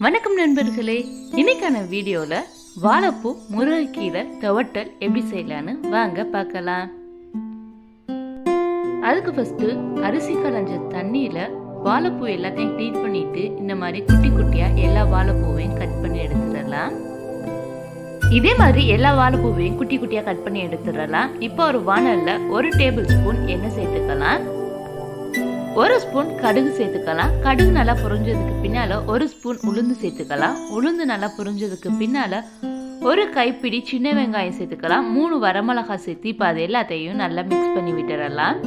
வணக்கம் நண்பர்களே இன்னைக்கான வீடியோல வாழைப்பூ முருங்கைக்கீரை துவட்டல் எப்படி செய்யலான்னு வாங்க பார்க்கலாம். அதுக்கு ஃபர்ஸ்ட் அரிசி களைஞ்ச தண்ணியில வாழைப்பூ எல்லாத்தையும் க்ளீன் பண்ணிட்டு இந்த மாதிரி குட்டி குட்டியா எல்லா வாழைப்பூவையும் கட் பண்ணி எடுத்துடலாம். இதே மாதிரி எல்லா வாழைப்பூவையும் குட்டி குட்டியா கட் பண்ணி எடுத்துடலாம். இப்போ ஒரு வானல்ல ஒரு டேபிள் ஸ்பூன் எண்ணெய் சேர்த்துக்கலாம். ஒரு ஸ்பூன் கடுகு சேர்த்துக்கலாம். கடுகு நல்லா புரிஞ்சதுக்கு பின்னால ஒரு ஸ்பூன் உளுந்து சேர்த்துக்கலாம். உளுந்து நல்லா புரிஞ்சதுக்கு பின்னால ஒரு கைப்பிடி சின்ன வெங்காயம் சேர்த்துக்கலாம். மூணு வரமிளகாய் சேர்த்து இப்போ அது எல்லாத்தையும் நல்லா மிக்ஸ் பண்ணி விட்டுறலாம்.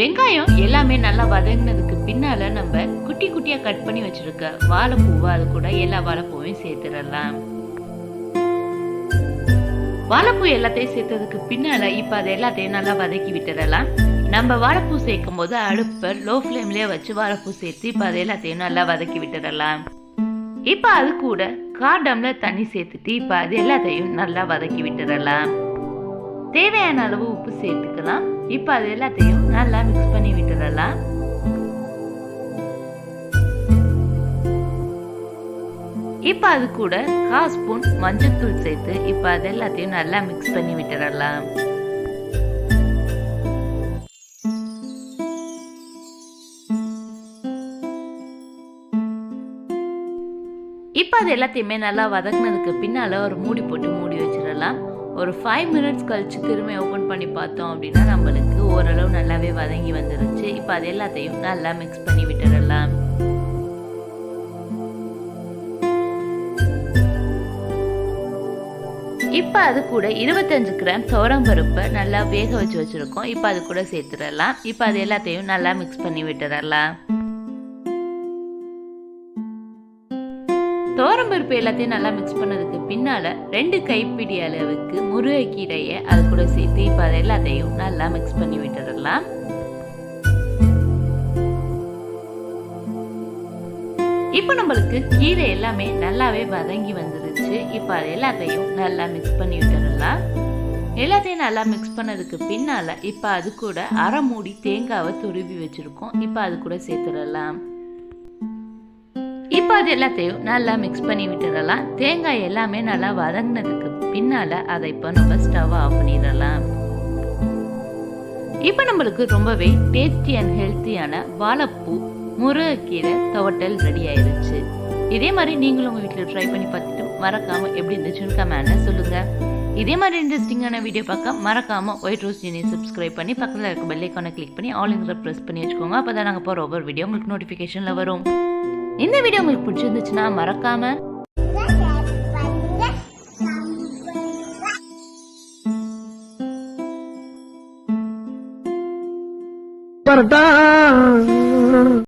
வெங்காயம் எல்லாமே நல்லா வதங்கினதுக்கு பின்னால நம்ம குட்டி குட்டியா கட் பண்ணி வச்சிருக்க வாழைப்பூவை அது கூட எல்லா வாழைப்பூவையும் சேர்த்துடலாம் வாழைப்பூ எல்லாத்தையும் சேர்த்ததுக்கு பின்னால இப்ப அது எல்லாத்தையும் நல்லா வதக்கி விட்டுறலாம். நம்ம வாழைப்பூ சேர்க்கும் போது அடுப்பை லோ ஃப்ளேம்லயே வச்சு வாழைப்பூ சேர்த்து இப்ப அது எல்லாத்தையும் நல்லா வதக்கி விட்டுறலாம். இப்ப அது கூட கார் தண்ணி சேர்த்துட்டு இப்ப அது எல்லாத்தையும் நல்லா வதக்கி விட்டுறலாம். தேவையான அளவு உப்பு சேர்த்துக்கலாம். இப்ப அது எல்லாத்தையும் நல்லா மிக்ஸ் பண்ணி விட்டுறலாம். இப்போ அது கூட கால் ஸ்பூன் மஞ்சள்தூள் சேர்த்து இப்போ அது எல்லாத்தையும் நல்லா மிக்ஸ் பண்ணி விட்டுறலாம் இப்போ அது எல்லாத்தையுமே நல்லா வதக்குனதுக்கு பின்னால் ஒரு மூடி போட்டு மூடி வச்சிடலாம். ஒரு ஃபைவ் மினிட்ஸ் கழிச்சு திரும்பி ஓப்பன் பண்ணி பார்த்தோம் அப்படின்னா நம்மளுக்கு ஓரளவு நல்லாவே வதங்கி வந்துருச்சு. இப்போ அது எல்லாத்தையும் நல்லா மிக்ஸ் பண்ணி விட்டுடலாம். இப்போ அது கூட இருபத்தஞ்சு கிராம் துவரம் பருப்பை நல்லா வேக வச்சு வச்சுருக்கோம். இப்போ அது கூட சேர்த்துடலாம். இப்போ அது எல்லாத்தையும் நல்லா மிக்ஸ் பண்ணி விட்டுடலாம். துவரம் பருப்பு எல்லாத்தையும் நல்லா மிக்ஸ் பண்ணதுக்கு பின்னால் ரெண்டு கைப்பிடி அளவுக்கு முருங்கைக்கீரையை அது கூட சேர்த்து இப்போ அது எல்லாத்தையும் நல்லா மிக்ஸ் பண்ணி விட்டுடலாம். இப்போ நம்மளுக்கு கீரை எல்லாமே நல்லாவே வதங்கி வந்துருச்சு. இப்போ அது எல்லாத்தையும் நல்லா மிக்ஸ் பண்ணி விட்டுடலாம். எல்லாத்தையும் நல்லா மிக்ஸ் பண்ணதுக்கு பின்னால் இப்போ அது கூட அரை மூடி தேங்காவை துருவி வச்சுருக்கோம். இப்போ அது கூட சேர்த்துடலாம். இப்போ அது எல்லாத்தையும் நல்லா மிக்ஸ் பண்ணி விட்டுடலாம். தேங்காய் எல்லாமே நல்லா வதங்கினதுக்கு பின்னால் அதை இப்போ நம்ம ஸ்டவ்வை ஆஃப் பண்ணிடலாம். இப்போ நம்மளுக்கு ரொம்பவே டேஸ்டி அண்ட் ஹெல்த்தியான வாழைப்பூ முருங்கைக்கீரை துவட்டல் ரெடி ஆயிருச்சு இதே மாதிரி நீங்களும் உங்கள் வீட்டில் ட்ரை பண்ணி பார்த்துட்டு மறக்காம எப்படி இருந்துச்சுன்னு கமெண்ட்ல சொல்லுங்க. இதே மாதிரி இன்ட்ரெஸ்டிங்கான வீடியோ பார்க்க மறக்காம ஒயிட் ரோஸ் ஜீனியை சப்ஸ்கிரைப் பண்ணி பக்கத்தில் இருக்க பெல்லைக்கான கிளிக் பண்ணி ஆல் ப்ரெஸ் பண்ணி வச்சுக்கோங்க. அப்போ தான் நாங்கள் போகிற ஒவ்வொரு வீடியோ உங்களுக்கு நோட்டிஃபிகேஷனில் வரும். இந்த வீடியோ உங்களுக்கு பிடிச்சிருந்துச்சுன்னா மறக்காம வரட்டா.